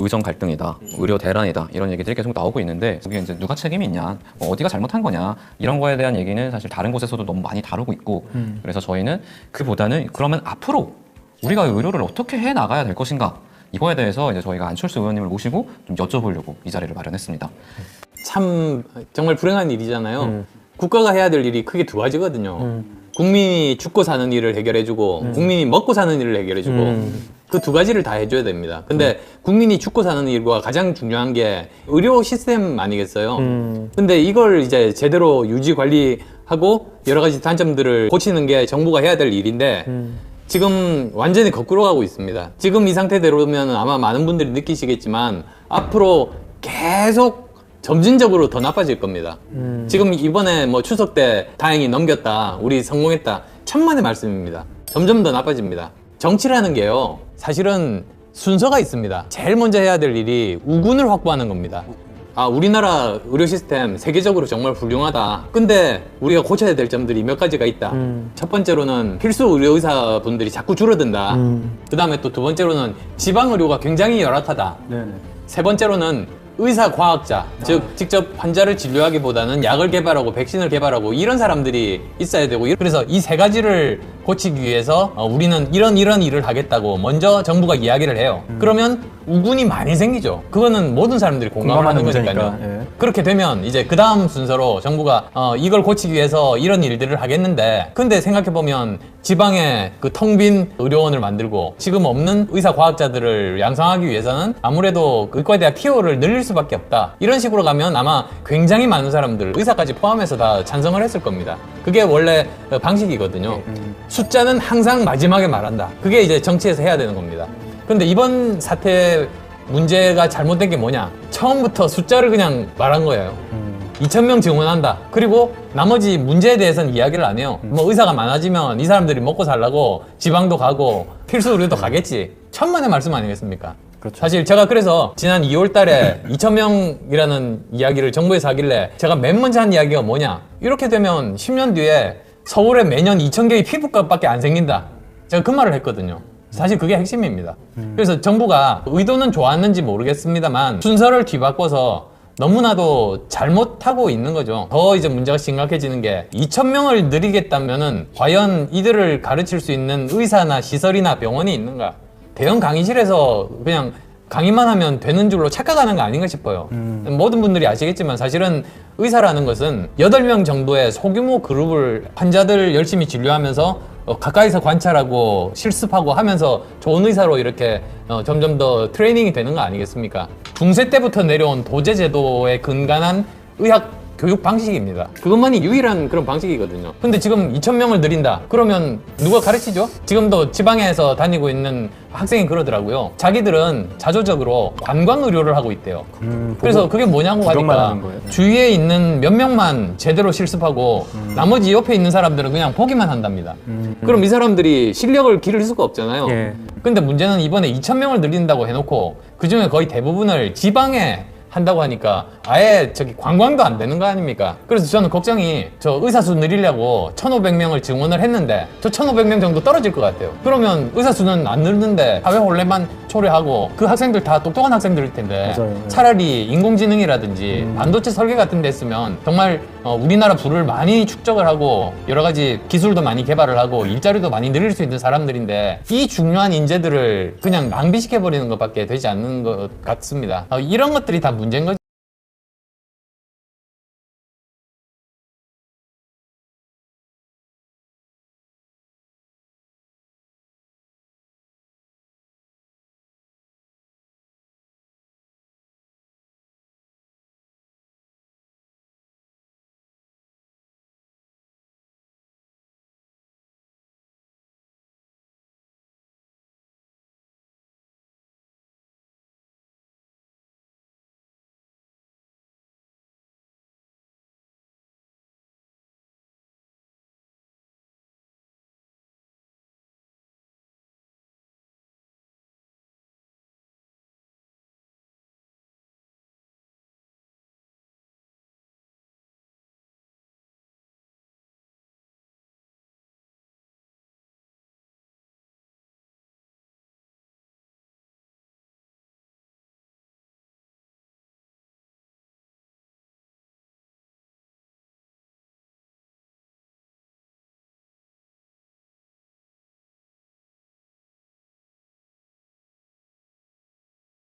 의정 갈등이다, 의료 대란이다 이런 얘기들이 계속 나오고 있는데 그게 이제 누가 책임이 있냐, 뭐 어디가 잘못한 거냐 이런 거에 대한 얘기는 사실 다른 곳에서도 너무 많이 다루고 있고 그래서 저희는 그보다는 그러면 앞으로 우리가 의료를 어떻게 해 나가야 될 것인가 이거에 대해서 이제 저희가 안철수 의원님을 모시고 좀 여쭤보려고 이 자리를 마련했습니다. 참 정말 불행한 일이잖아요. 국가가 해야 될 일이 크게 두 가지거든요. 국민이 죽고 사는 일을 해결해주고 국민이 먹고 사는 일을 해결해주고 그 두 가지를 다 해줘야 됩니다. 근데 국민이 죽고 사는 일과 가장 중요한 게 의료 시스템 아니겠어요? 근데 이걸 이제 제대로 유지 관리하고 여러 가지 단점들을 고치는 게 정부가 해야 될 일인데 지금 완전히 거꾸로 가고 있습니다. 지금 이 상태대로면 아마 많은 분들이 느끼시겠지만 앞으로 계속 점진적으로 더 나빠질 겁니다. 지금 이번에 뭐 추석 때 다행히 넘겼다, 우리 성공했다, 천만의 말씀입니다. 점점 더 나빠집니다. 정치라는 게요, 사실은 순서가 있습니다. 제일 먼저 해야 될 일이 우군을 확보하는 겁니다. 아, 우리나라 의료 시스템 세계적으로 정말 훌륭하다. 근데 우리가 고쳐야 될 점들이 몇 가지가 있다. 첫 번째로는 필수 의료 의사 분들이 자꾸 줄어든다. 그 다음에 또 두 번째로는 지방 의료가 굉장히 열악하다. 네네. 세 번째로는 의사 과학자, 즉 직접 환자를 진료하기보다는 약을 개발하고 백신을 개발하고 이런 사람들이 있어야 되고 그래서 이 세 가지를 고치기 위해서 어, 우리는 이런 이런 일을 하겠다고 먼저 정부가 이야기를 해요. 그러면 우군이 많이 생기죠. 그거는 모든 사람들이 공감하는 공감하는 거니까요. 문제니까, 예. 그렇게 되면 이제 그 다음 순서로 정부가 어, 이걸 고치기 위해서 이런 일들을 하겠는데 근데 생각해 보면 지방에 그 텅 빈 의료원을 만들고 지금 없는 의사 과학자들을 양성하기 위해서는 아무래도 그 의과에 대한 티오를 늘릴 수밖에 없다. 이런 식으로 가면 아마 굉장히 많은 사람들 의사까지 포함해서 다 찬성을 했을 겁니다. 그게 원래 어, 방식이거든요. 숫자는 항상 마지막에 말한다. 그게 이제 정치에서 해야 되는 겁니다. 근데 이번 사태 문제가 잘못된 게 뭐냐 처음부터 숫자를 그냥 말한 거예요 2,000명 증원한다. 그리고 나머지 문제에 대해서는 이야기를 안 해요. 뭐 의사가 많아지면 이 사람들이 먹고 살라고 지방도 가고 필수 의료도 가겠지. 천만의 말씀 아니겠습니까? 그렇죠. 사실 제가 그래서 지난 2월 달에 2,000명이라는 이야기를 정부에서 하길래 제가 맨 먼저 한 이야기가 뭐냐. 이렇게 되면 10년 뒤에 서울에 매년 2,000개의 피부과밖에 안 생긴다. 제가 그 말을 했거든요. 사실 그게 핵심입니다. 그래서 정부가 의도는 좋았는지 모르겠습니다만 순서를 뒤바꿔서 너무나도 잘못하고 있는 거죠. 더 이제 문제가 심각해지는 게 2,000명을 늘리겠다면은 과연 이들을 가르칠 수 있는 의사나 시설이나 병원이 있는가? 대형 강의실에서 그냥 강의만 하면 되는 줄로 착각하는 거 아닌가 싶어요. 모든 분들이 아시겠지만 사실은 의사라는 것은 8명 정도의 소규모 그룹을 환자들 열심히 진료하면서 어, 가까이서 관찰하고 실습하고 하면서 좋은 의사로 이렇게 어, 점점 더 트레이닝이 되는 거 아니겠습니까? 중세 때부터 내려온 도제 제도에 근간한 의학 교육 방식입니다. 그것만이 유일한 그런 방식이거든요. 근데 지금 2,000명을 늘린다. 그러면 누가 가르치죠? 지금도 지방에서 다니고 있는 학생이 그러더라고요. 자기들은 자조적으로 관광 의료를 하고 있대요. 음, 그래서 그게 뭐냐고 하니까. 주위에 있는 몇 명만 제대로 실습하고 음. 나머지 옆에 있는 사람들은 그냥 보기만 한답니다. 그럼 이 사람들이 실력을 기를 수가 없잖아요. 예. 근데 문제는 이번에 2,000명을 늘린다고 해놓고 그 중에 거의 대부분을 지방에 한다고 하니까 아예 저기 관광도 안 되는 거 아닙니까? 그래서 저는 걱정이 저 의사 수 늘리려고 1,500명을 증원을 했는데 저 1,500명 정도 떨어질 것 같아요. 그러면 의사 수는 안 늘는데 사회 혼례만 초래하고 그 학생들 다 똑똑한 학생들일 텐데 맞아요. 차라리 인공지능이라든지 반도체 설계 같은 데 했으면 정말 어, 우리나라 부를 많이 축적을 하고 여러 가지 기술도 많이 개발을 하고 일자리도 많이 늘릴 수 있는 사람들인데 이 중요한 인재들을 그냥 낭비시켜버리는 것밖에 되지 않는 것 같습니다. 어, 이런 것들이 다 문제인 거죠.